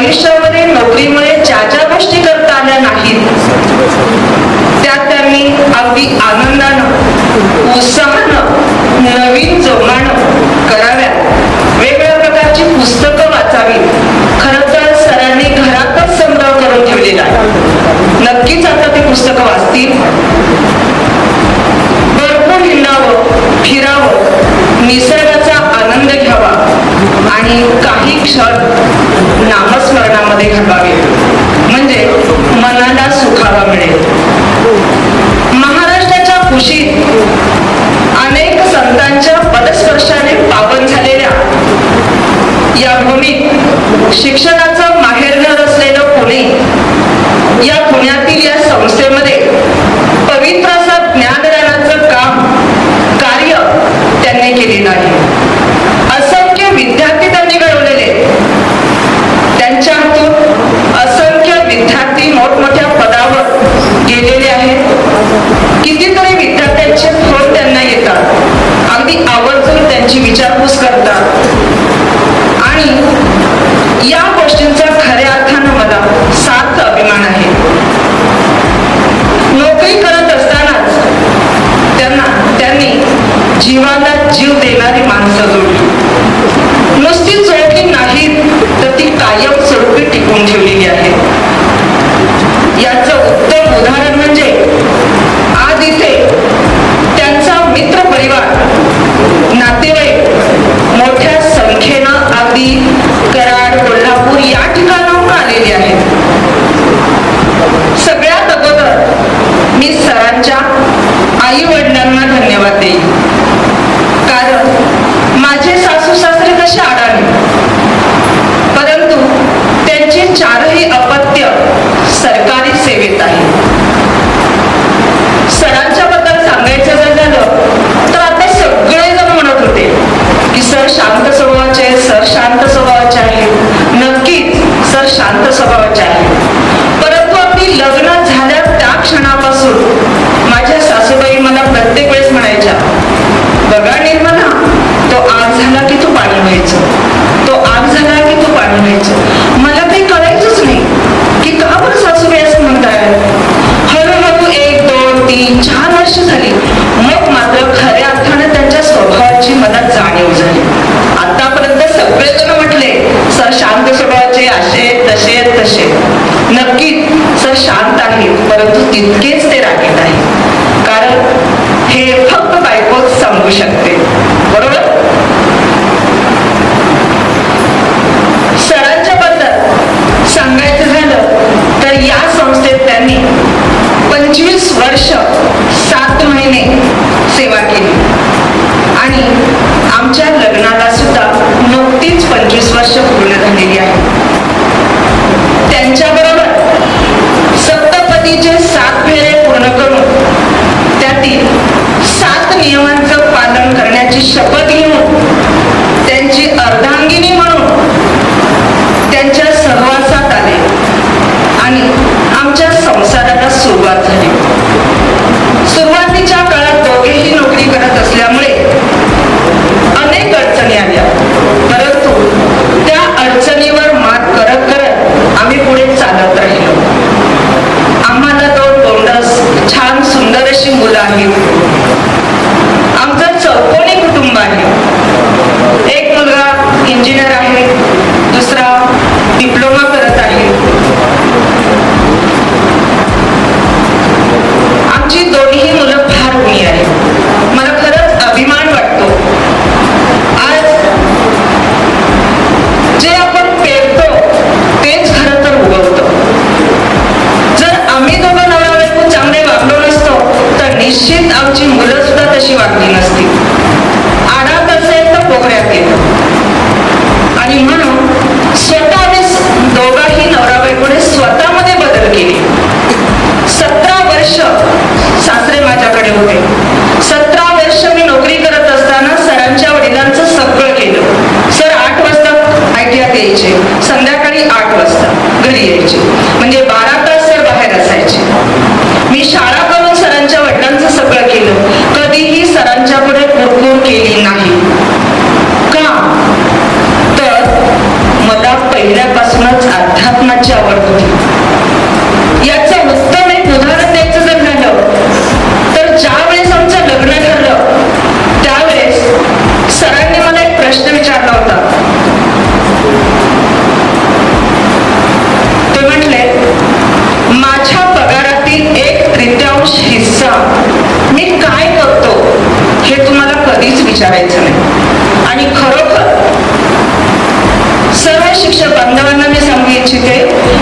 आयुष्यामध्ये नोकरीमुळे ज्या ज्या गोष्टी करता आल्या नाहीत त्या त्यांनी अगदी आनंदानं उत्साहानं नवीन जोमानं कराव्या वेगवेगळ्या प्रकारची पुस्तकं वाचावी खर तर सरांनी घरातच संग्रह करून ठेवलेला नक्कीच आता ती पुस्तकं वाचतील. भरपूर हिंडावं फिरावं निसर्गाचा आनंद घ्यावा आणि काही क्षण नामस्मरणामध्ये घालावे म्हणजे मनाला सुखावा मिळेल. महाराष्ट्राच्या कुशीत अनेक संतांच्या पदस्पर्शाने पावन झालेल्या या भूमीत शिक्षणाचं माहेरघर असलेलं पुणे या पुण्यातील या संस्थेमध्ये पवित्र असं ज्ञानदानाचं काम कार्य त्यांनी केलेलं आहे. असेल नक्कीच सर शांत आहे परंतु तितकेच ते रागीत आहे. कारण हे फक्त बायकोच सांगू शकते. बरोबर? सरांच्या बद्दल सांगायचं झालं तर या संस्थेत त्यांनी पंचवीस वर्ष सात महिने नियमांचं पालन करण्याची शपथ घेऊन इच्छिते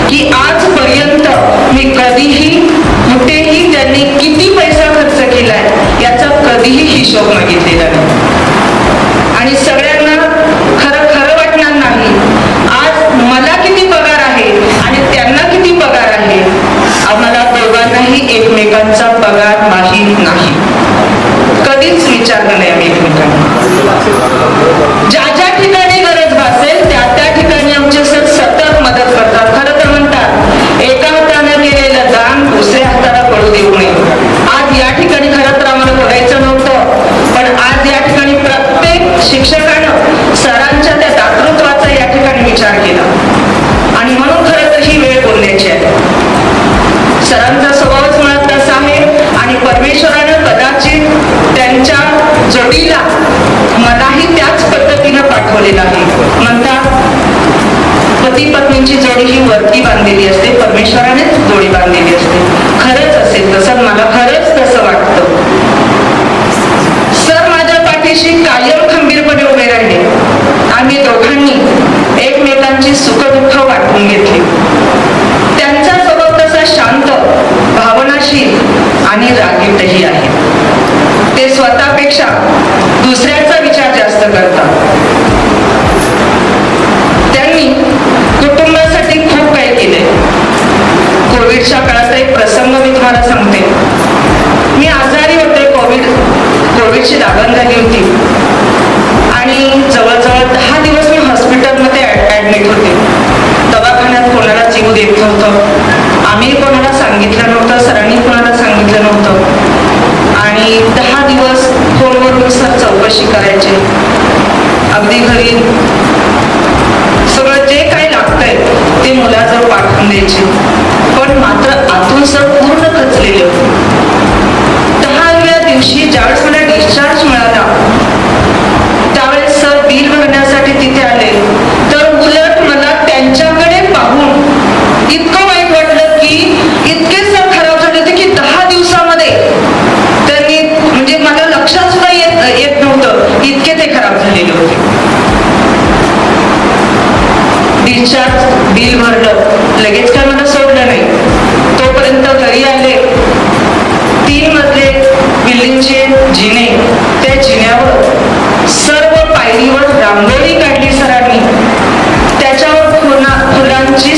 की आजपर्यंत मी कधीही कुठेही त्यांनी किती पैसा खर्च केलाय याचा कधीही हिशोब मागितलेला नाही. आणि सगळ्यांना खरं खरं वाटणार नाही आज मला किती पगार आहे आणि त्यांना किती पगार आहे आम्हाला दोघांनाही एकमेकांचा पगार माहीत नाही. कधीच विचारलं पती जोडी ही वरती बांधलेली असते परमेश्वरानेच जोडी बांधलेली असते. खरंच असेल तसं मला खरंच तसं वाटतं. सर माझ्या पाठीशी कायम खंबीरपणे उभे राहिले. आम्ही दोघांनी एकमेकांची सुखदुःख वाटून घेतली त्यांचा स्वभाव तसा शांत भावनाशील आणि रागीटही आहे ते स्वतःपेक्षा दुसऱ्याचा विचार जास्त करतात त्यांनी कुटुंबासाठी खूप काही केले कोविडच्या काळाचा एक प्रसंग मी तुम्हाला सांगते. मी आजारी होते कोविड कोविडची लागण झाली होती. आणि जवळजवळ दहा दिवस मी हॉस्पिटलमध्ये ॲडमिट होते. दवाखान्यात कोणाला जीव देत नव्हतं. आम्ही कोणाला सांगितलं नव्हतं. रिचार्ज बिल भरलं लगेच काय मला सोडलं नाही. तोपर्यंत घरी आले. तीन मधले बिल्डिंगचे जिने. त्या जिन्यावर सर्व पायरीवर रांगोळी काढली सरांनी. त्याच्यावर फुलांची